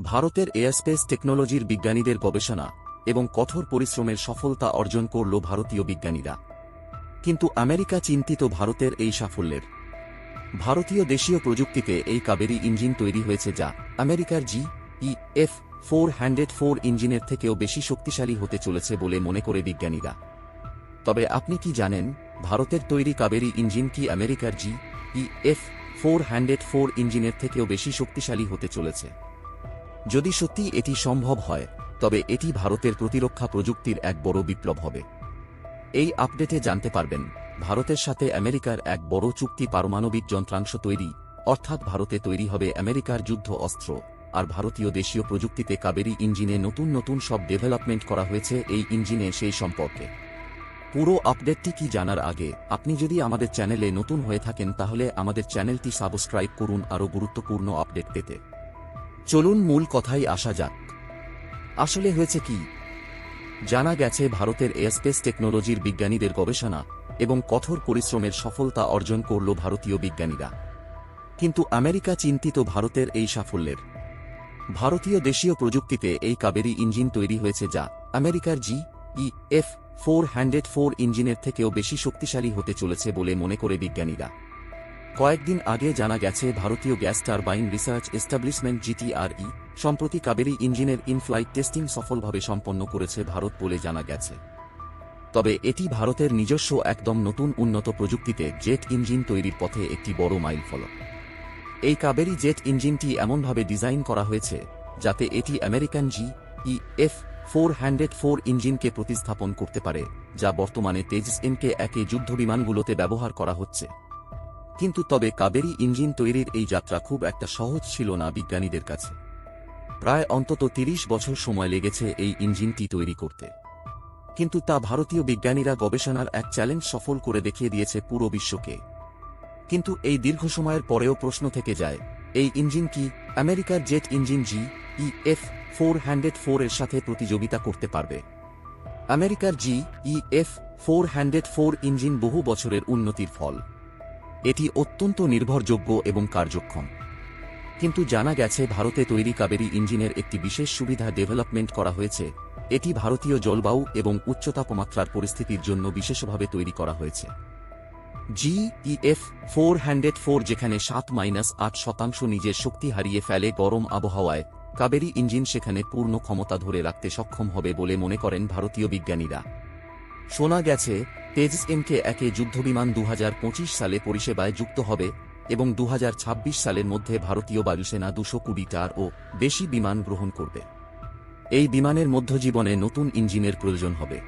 ভারতের এয়ারস্পেস টেকনোলজির বিজ্ঞানীদের গবেষণা এবং কঠোর পরিশ্রমের সফলতা অর্জন করল ভারতীয় বিজ্ঞানীরা। কিন্তু আমেরিকা চিন্তিত ভারতের এই সাফল্যের। ভারতীয় দেশীয় প্রযুক্তিতে এই কাবেরি ইঞ্জিন তৈরি হয়েছে যা আমেরিকার G E F four hundred four ইঞ্জিনের থেকেও বেশি শক্তিশালী হতে চলেছে বলে মনে করে বিজ্ঞানীরা। তবে আপনি কি জানেন, ভারতের তৈরি কাবেরি ইঞ্জিন কি আমেরিকার G E F four hundred four ইঞ্জিনের থেকেও বেশি শক্তিশালী হতে চলেছে? যদি সত্যি এটি সম্ভব হয়, তবে এটি ভারতের প্রতিরক্ষা প্রযুক্তির এক বড় বিপ্লব হবে। এই আপডেটে জানতে পারবেন, ভারতের সাথে আমেরিকার এক বড় চুক্তি পারমাণবিক যন্ত্রাংশ তৈরি, অর্থাৎ ভারতে তৈরি হবে আমেরিকার যুদ্ধ অস্ত্র, আর ভারতীয় দেশীয় প্রযুক্তিতে কাবেরি ইঞ্জিনে নতুন নতুন সব ডেভেলপমেন্ট করা হয়েছে এই ইঞ্জিনে সেই সম্পর্কে। পুরো আপডেটটি কি জানার আগে, আপনি যদি আমাদের চ্যানেলে নতুন হয়ে থাকেন তাহলে আমাদের চ্যানেলটি সাবস্ক্রাইব করুন আরও গুরুত্বপূর্ণ আপডেট পেতে। চলুন মূল কথাই আসা যাক। আসলে হয়েছে কি? জানা গেছে ভারতের এয়ারস্পেস টেকনোলজির বিজ্ঞানীদের গবেষণা এবং কঠোর পরিশ্রমের সফলতা অর্জন করল ভারতীয় বিজ্ঞানীরা। কিন্তু আমেরিকা চিন্তিত ভারতের এই সাফল্যের। ভারতীয় দেশীয় প্রযুক্তিতে এই কাবেরি ইঞ্জিন তৈরি হয়েছে যা আমেরিকার G E F four hundred four ইঞ্জিনের থেকেও বেশি শক্তিশালী হতে চলেছে বলে মনে করে বিজ্ঞানীরা। কয়েকদিন আগে জানা গেছে, ভারতীয় gas turbine research establishment GTRE সম্প্রতি কাবেরি ইঞ্জিনের ইনফ্লাইট টেস্টিং সফলভাবে সম্পন্ন করেছে ভারত বলে জানা গেছে। তবে এটি ভারতের নিজস্ব একদম নতুন উন্নত প্রযুক্তিতে জেট ইঞ্জিন তৈরির পথে একটি বড় মাইলফলক। এই কাবেরি জেট ইঞ্জিনটি এমনভাবে ডিজাইন করা হয়েছে যাতে এটি American G E F four hundred four ইঞ্জিনকে প্রতিস্থাপন করতে পারে, যা বর্তমানে তেজস এমকে একে যুদ্ধবিমানগুলোতে ব্যবহার করা হচ্ছে। কিন্তু তবে কাবেরি ইঞ্জিন তৈরির এই যাত্রা খুব একটা সহজ ছিল না বিজ্ঞানীদের কাছে। প্রায় অন্তত তিরিশ বছর সময় লেগেছে এই ইঞ্জিনটি তৈরি করতে। কিন্তু তা ভারতীয় বিজ্ঞানীরা গবেষণার এক চ্যালেঞ্জ সফল করে দেখিয়ে দিয়েছে পুরো বিশ্বকে। কিন্তু এই দীর্ঘ সময়ের পরেও প্রশ্ন থেকে যায়, এই ইঞ্জিন কি আমেরিকার jet engine G E F four hundred four এর সাথে প্রতিযোগিতা করতে পারবে? আমেরিকার G E F four hundred four engine বহু বছরের উন্নতির ফল। এটি অত্যন্ত নির্ভরযোগ্য এবং কার্যক্ষম। কিন্তু জানা গেছে ভারতে তৈরি কাবেরী ইঞ্জিনের একটি বিশেষ সুবিধা ডেভেলপমেন্ট করা হয়েছে। এটি ভারতীয় জলবায়ু এবং উচ্চ তাপমাত্রার পরিস্থিতির জন্য বিশেষভাবে তৈরি করা হয়েছে। জিইএফ ফোর হ্যান্ডেড ফোর যেখানে সাত মাইনাস আট শতাংশ নিজের শক্তি হারিয়ে ফেলে গরম আবহাওয়ায়, কাবেরি ইঞ্জিন সেখানে পূর্ণ ক্ষমতা ধরে রাখতে সক্ষম হবে বলে মনে করেন ভারতীয় বিজ্ঞানীরা। শোনা গেছে, তেজস এমকে একে যুদ্ধবিমান দু হাজার পঁচিশ সালে পরিষেবায় যুক্ত হবে এবং দু হাজার ছাব্বিশ সালের মধ্যে ভারতীয় বায়ুসেনা দুশো কুড়িটার ও বেশি বিমান গ্রহণ করবে। এই বিমানের মধ্যজীবনে নতুন ইঞ্জিনের প্রয়োজন হবে।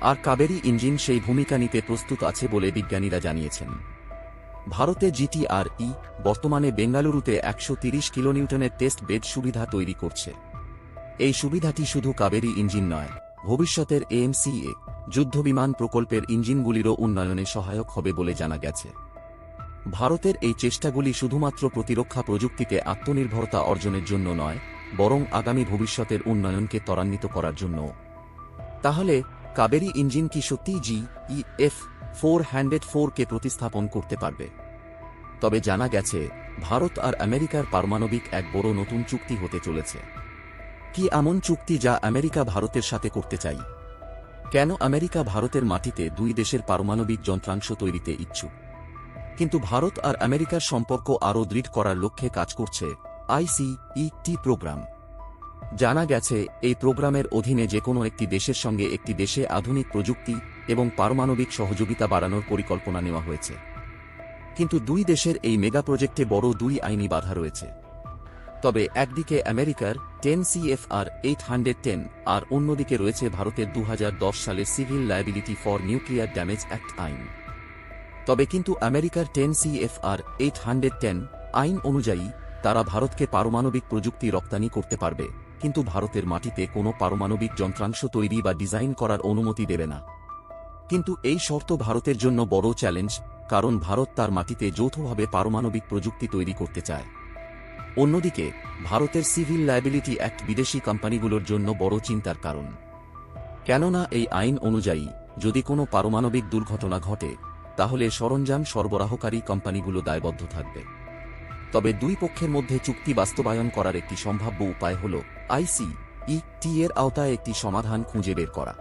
আর কাবেরী ইঞ্জিন সেই ভূমিকা নিতে প্রস্তুত আছে বলে বিজ্ঞানীরা জানিয়েছেন। ভারতে জিটিআরই বর্তমানে বেঙ্গালুরুতে একশো তিরিশ কিলোনিউটনের টেস্ট বেড সুবিধা তৈরি করছে। এই সুবিধাটি শুধু কাবেরী ইঞ্জিন নয়, ভবিষ্যতের এএমসিএ যুদ্ধবিমান প্রকল্পের ইঞ্জিনগুলিরও উন্নয়নে সহায়ক হবে বলে জানা গেছে। ভারতের এই চেষ্টাগুলি শুধুমাত্র প্রতিরক্ষা প্রযুক্তিতে আত্মনির্ভরতা অর্জনের জন্য নয়, বরং আগামী ভবিষ্যতের উন্নয়নকে ত্বরান্বিত করার জন্য তাহলে, কাবেরী ইঞ্জিন কি সত্যিই G E F four hundred ফোরকে প্রতিস্থাপন করতে পারবে? তবে জানা গেছে, ভারত আর আমেরিকার পারমাণবিক এক বড় নতুন চুক্তি হতে চলেছে। কি এমন চুক্তি যা আমেরিকা ভারতের সাথে করতে চাই? কেন আমেরিকা ভারতের মাটিতে দুই দেশের পারমাণবিক যন্ত্রাংশ তৈরিতে ইচ্ছুক? কিন্তু ভারত আর আমেরিকার সম্পর্ক আরও দৃঢ় করার লক্ষ্যে কাজ করছে আইসিইটি প্রোগ্রাম। জানা গেছে, এই প্রোগ্রামের অধীনে যে কোনো একটি দেশের সঙ্গে একটি দেশে আধুনিক প্রযুক্তি এবং পারমাণবিক সহযোগিতা বাড়ানোর পরিকল্পনা নেওয়া হয়েছে। কিন্তু দুই দেশের এই মেগা প্রজেক্টে বড় দুই আইনি বাধা রয়েছে। তবে একদিকে আমেরিকার ten CFR eight hundred ten, আর অন্যদিকে রয়েছে ভারতের দু হাজার দশ সালের civil liability for nuclear damage act আইন। তবে কিন্তু আমেরিকার ten CFR eight hundred ten আইন অনুযায়ী তারা ভারতকে পারমাণবিক প্রযুক্তি রপ্তানি করতে পারবে, কিন্তু ভারতের মাটিতে কোনো পারমাণবিক যন্ত্রাংশ তৈরি বা ডিজাইন করার অনুমতি দেবে না। কিন্তু এই শর্ত ভারতের জন্য বড় চ্যালেঞ্জ, কারণ ভারত তার মাটিতে যৌথভাবে পারমাণবিক প্রযুক্তি তৈরি করতে চায়। অন্যদিকে, ভারতের সিভিল লায়াবিলিটি অ্যাক্ট বিদেশি কোম্পানিগুলোর জন্য বড় চিন্তার কারণ। কেননা এই আইন অনুযায়ী, যদি কোনো পারমাণবিক দুর্ঘটনা ঘটে, তাহলে সরঞ্জাম সরবরাহকারী কোম্পানিগুলো দায়বদ্ধ থাকবে। তবে দুই পক্ষের মধ্যে চুক্তি বাস্তবায়ন করার একটি সম্ভাব্য উপায় হল আইসি ই টি এর আওতায় একটি সমাধান খুঁজে বের করা।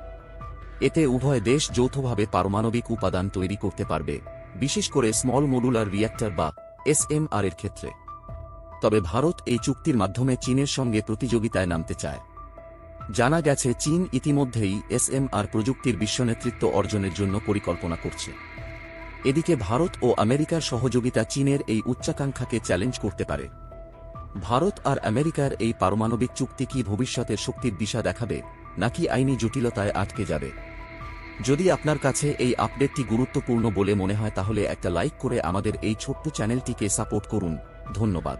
এতে উভয় দেশ যৌথভাবে পারমাণবিক উপাদান তৈরি করতে পারবে, বিশেষ করে স্মল মডুলার রিয়্যাক্টর বা এসএমআর এর ক্ষেত্রে। তবে ভারত এই চুক্তির মাধ্যমে চীনের সঙ্গে প্রতিযোগিতায় নামতে চায়। জানা গেছে, চীন ইতিমধ্যেই এসএমআর প্রযুক্তির বিশ্বনেতৃত্ব অর্জনের জন্য পরিকল্পনা করছে। এদিকে ভারত ও আমেরিকার সহযোগিতা চীনের এই উচ্চাকাঙ্ক্ষাকে চ্যালেঞ্জ করতে পারে। ভারত আর আমেরিকার এই পারমাণবিক চুক্তি কি ভবিষ্যতের শক্তির দিশা দেখাবে, নাকি আইনি জটিলতায় আটকে যাবে? যদি আপনার কাছে এই আপডেটটি গুরুত্বপূর্ণ বলে মনে হয়, তাহলে একটা লাইক করে আমাদের এই ছোট্ট চ্যানেলটিকে সাপোর্ট করুন। ধন্যবাদ।